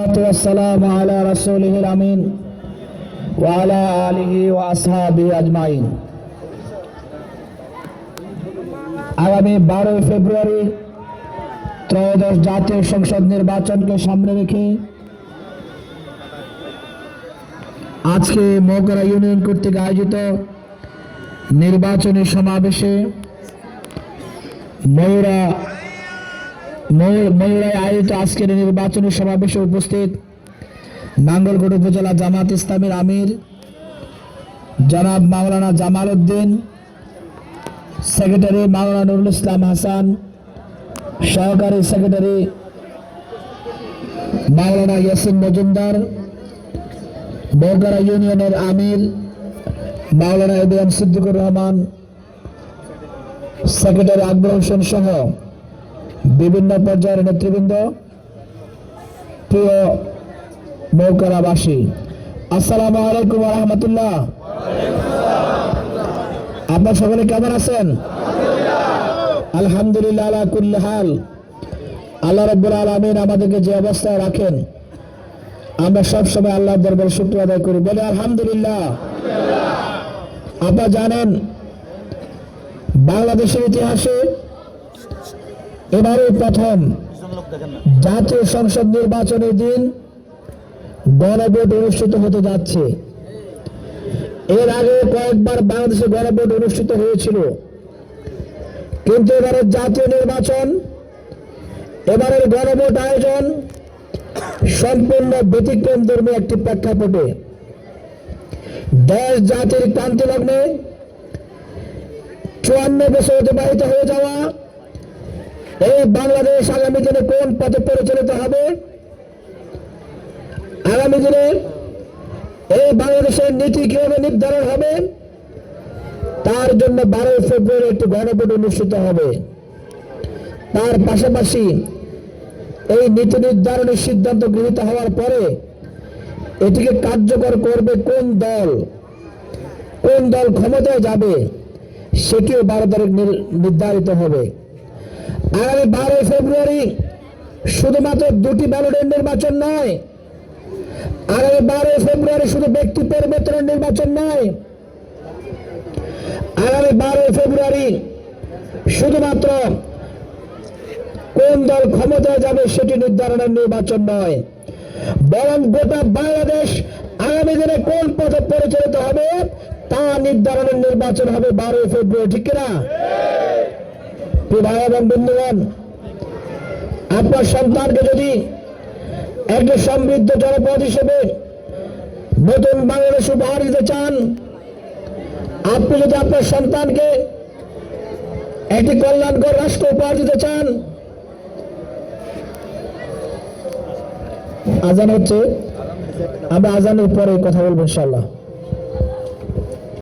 والسلام على رسوله الأمين وعلى آله وأصحابه أجمعين আগামী বারোই ফেব্রুয়ারি ত্রয়োদশ জাতীয় সংসদ নির্বাচনকে সামনে রেখে আজকে মগরা ইউনিয়ন কর্তৃক আয়োজিত নির্বাচনী সমাবেশে ময়ূরা ময়ূরায় আয়োজিত আজকের নির্বাচনী সমাবেশে উপস্থিত নাঙ্গলকোট উপজেলা জামাত ইসলামের আমির জনাব মাওলানা জামাল উদ্দিন, সেক্রেটারি মাওলানা নুরুল ইসলাম হাসান, সহকারী সেক্রেটারি মাওলানা ইয়াসিন মজুমদার, বগুড়া ইউনিয়নের আমির মাওলানা ইব্রাহিম সিদ্দিকুর রহমান, সেক্রেটারি আকবর হোসেন সহ বিভিন্ন পর্যায়ের নেতৃবৃন্দ, প্রিয় মৌকারাবাসী আসসালামু আলাইকুম রহমতুল্লাহ। আপনার সকলে কেমন আছেন? আলহামদুলিল্লাহ আলা কুল্লি হাল। আল্লাহ রব্বুল আলমিন আমাদেরকে যে অবস্থায় রাখেন, আমরা সব সময় আল্লাহ দরবার শুক্র আদায় করি। বলে আলহামদুলিল্লাহ। আপনারা জানেন, বাংলাদেশের ইতিহাসে এবারে প্রথম জাতীয় সংসদ নির্বাচনের দিন গণভোট অনুষ্ঠিত হতে যাচ্ছে। এর আগে কয়েকবার বাংলাদেশে গণভোট অনুষ্ঠিত হয়েছিল। কিন্তু এবারের জাতীয় নির্বাচন এবারের গণভোট আয়োজন সম্পূর্ণ ব্যতিক্রম ধর্মী একটি প্রেক্ষাপটে। দেশ জাতির ক্রান্তি লগ্নে চুয়ান্ন বছর অতিবাহিত হয়ে যাওয়া এই বাংলাদেশ আগামী দিনে কোন পথে পরিচালিত হবে? আগামী দিনে এই বাংলাদেশের নীতি কীভাবে নির্ধারণ হবে? তার জন্য বারোই ফেব্রুয়ারি একটি গণভোট অনুষ্ঠিত হবে। তার পাশাপাশি এই নীতি নির্ধারণের সিদ্ধান্ত গৃহীত হওয়ার পরে এটিকে কার্যকর করবে কোন দল? কোন দল ক্ষমতায় যাবে? সেটিও বারো তারিখ নির- নির্ধারিত হবে। আগামী বারোই ফেব্রুয়ারি শুধুমাত্র দুটি ব্যালটের নির্বাচন নয় আগামী বারোই ফেব্রুয়ারি শুধু ব্যক্তি পরিবর্তনের নির্বাচন নয় আগামী বারোই ফেব্রুয়ারি শুধুমাত্র কোন দল ক্ষমতায় যাবে সেটি নির্ধারণের নির্বাচন নয়, বরং গোটা বাংলাদেশ আগামী দিনে কোন পথে পরিচালিত হবে তা নির্ধারণের নির্বাচন হবে বারোই ফেব্রুয়ারি, ঠিক কিনা? ভাই এবং বন্ধুগণ, আপনার সন্তানকে যদি একটি সমৃদ্ধ জনপদ হিসেবে নতুন বাংলাদেশ উপহার দিতে চান, আপনি যদি আপনার সন্তানকে একটি কল্যাণকর রাষ্ট্র উপহার দিতে চান, আজান হচ্ছে। আমরা আজানের পরে কথা বলব ইনশাল্লাহ